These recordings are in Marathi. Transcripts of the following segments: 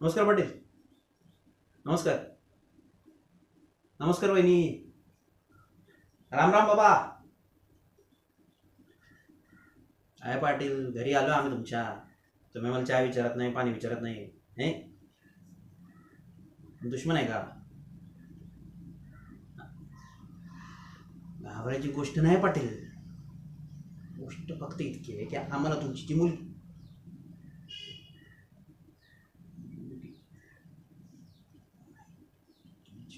नमस्कार पाटील. नमस्कार. नमस्कार वहिनी. राम राम बाबा. आहे पाटील घरी आलो आम्ही तुमच्या. तुम्ही मला चहा विचारत नाही पाणी विचारत नाही हे? दुश्मन आहे का? घाबरायची गोष्ट नाही पाटील. गोष्ट फक्त इतकी आहे की आम्हाला तुमची जी मुलगी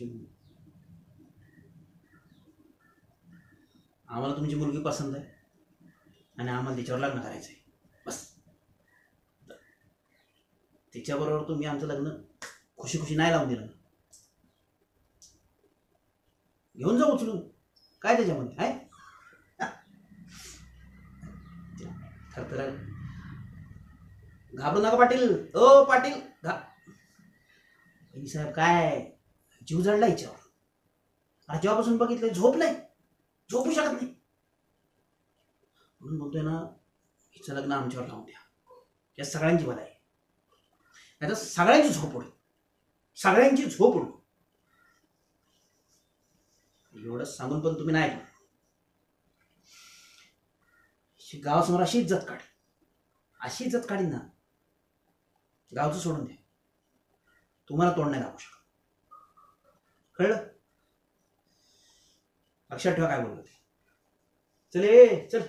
तुमची- आम्हाला तुमची मुलगी पसंत आहे. आणि आम्हाला तिच्यावर लग्न करायचं आहे बस. तिच्याबरोबर तुम्ही आमचं लग्न खुशी खुशी नाही लावून दिलं. घेऊन जाऊ उचलून. काय त्याच्यामध्ये आहे थरथर. घाबरू नका पाटील. ओ पाटील घा साहेब काय? जीव जडला हिच्यावर आणि जेव्हापासून बघितलं झोप नाही. झोपू शकत नाही. म्हणून बोलतोय ना हिचं लग्न आमच्यावर लावून द्या. या सगळ्यांची मला आहे नाही तर सगळ्यांची झोप उडेल सगळ्यांची झोप उडेल एवढं सांगून पण तुम्ही नाही ऐकलं. शी गावासमोर अशी इज्जत काढ. अशी इज्जत काढीन ना गावचं सोडून द्या. तुम्हाला तोंड नाही दाखवू शकत. कळलं? लक्षात ठेवा काय बोललो ते चल ए चल.